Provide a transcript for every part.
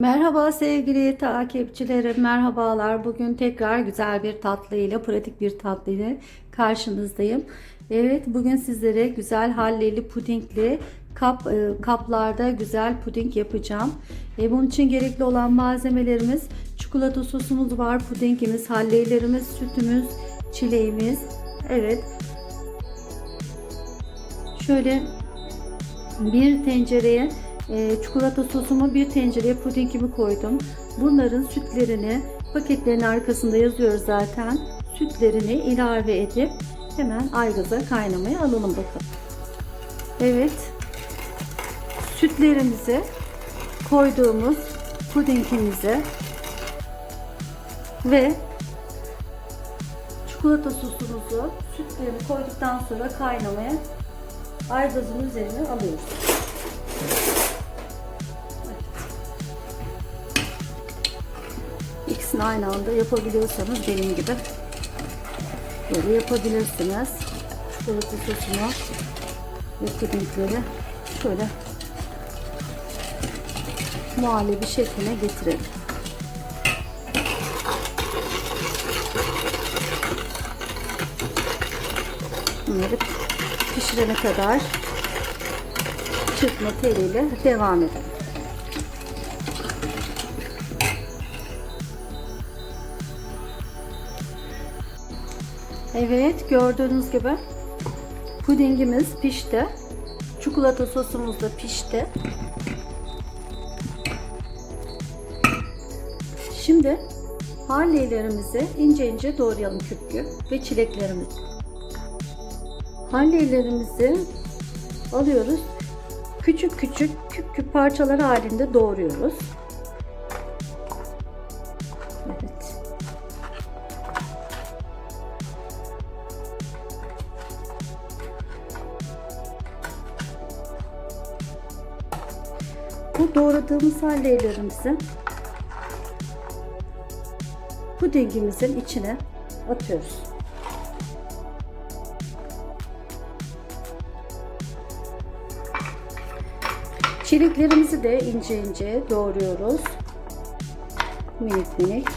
Merhaba sevgili takipçilerim, merhabalar. Bugün tekrar güzel bir tatlı ile, pratik bir tatlı ile karşınızdayım. Evet, bugün sizlere güzel halleli pudingli kap e, kaplarda güzel puding yapacağım. E, bunun için gerekli olan malzemelerimiz çikolata sosumuz var, pudingimiz, halleylerimiz, sütümüz, çileğimiz. Evet. Şöyle bir tencereye e, çikolata sosumu bir tencereye pudingimi koydum. Bunların sütlerini paketlerin arkasında yazıyor zaten. Sütlerini ilave edip hemen aygaza kaynamaya alalım bakalım. Evet. Sütlerimizi koyduğumuz pudingimize ve çikolata sosumuzu sütlerini koyduktan sonra kaynamaya aygazın üzerine alıyoruz. İkisini aynı anda yapabiliyorsanız benim gibi böyle yapabilirsiniz. Çikolata sosunu ve pudingleri şöyle muhallebi şekline getirelim. Bunları pişirene kadar çırpma teliyle devam edelim. Evet gördüğünüz gibi pudingimiz pişti. Çikolata sosumuz da pişti. Şimdi halleylerimizi ince ince doğrayalım küp küp ve çileklerimizi. Halleylerimizi alıyoruz. Küçük küçük küp küp parçalar halinde doğruyoruz. Bu doğradığımız halleylerimizi pudingimizin içine atıyoruz. Çileklerimizi de ince ince doğruyoruz. Minik minik.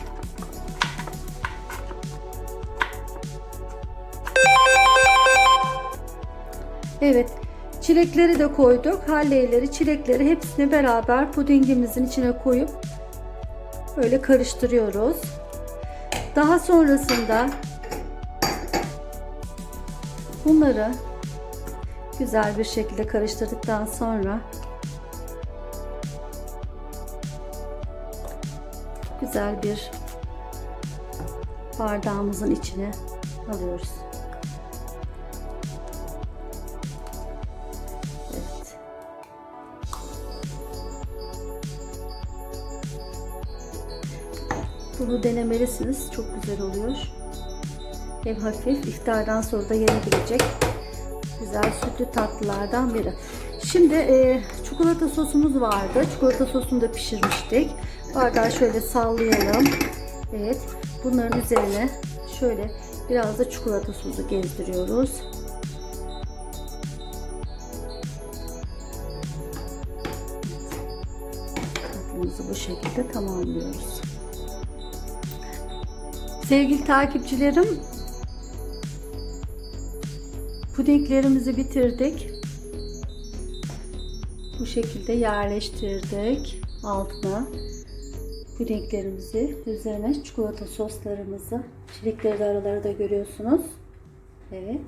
Evet. Çilekleri de koyduk. Halleyleri, çilekleri hepsini beraber pudingimizin içine koyup böyle karıştırıyoruz. Daha sonrasında bunları güzel bir şekilde karıştırdıktan sonra güzel bir bardağımızın içine alıyoruz. Bunu denemelisiniz. Çok güzel oluyor. Hem hafif iftardan sonra da yenebilecek güzel sütlü tatlılardan biri. Şimdi e, çikolata sosumuz vardı. Çikolata sosunu da pişirmiştik. Bardağı şöyle sallayalım. Evet. Bunların üzerine şöyle biraz da çikolata sosu gezdiriyoruz. Tatlımızı bu şekilde tamamlıyoruz. Sevgili takipçilerim, pudinglerimizi bitirdik. Bu şekilde yerleştirdik altına pudinglerimizi üzerine çikolata soslarımızı çilekleri de araları da görüyorsunuz. Evet.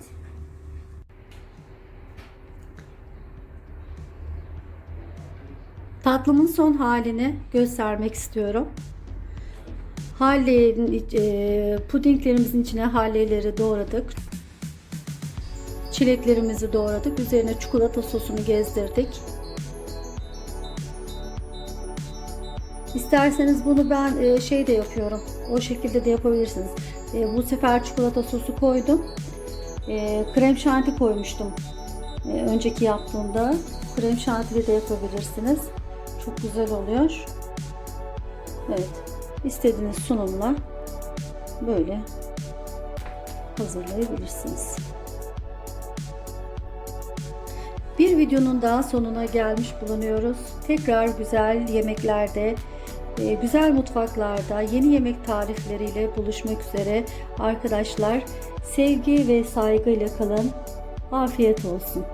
Tatlımın son halini göstermek istiyorum. Halleyin, e, pudinglerimizin içine halleleri doğradık. Çileklerimizi doğradık. Üzerine çikolata sosunu gezdirdik. İsterseniz bunu ben e, şey de yapıyorum. O şekilde de yapabilirsiniz. E, bu sefer çikolata sosu koydum. E, krem şanti koymuştum. E, önceki yaptığımda krem şantili de yapabilirsiniz. Çok güzel oluyor. Evet. İstediğiniz sunumla böyle hazırlayabilirsiniz. Bir videonun daha sonuna gelmiş bulunuyoruz. Tekrar güzel yemeklerde e, güzel mutfaklarda yeni yemek tarifleriyle buluşmak üzere arkadaşlar. Sevgi ve saygıyla kalın. Afiyet olsun.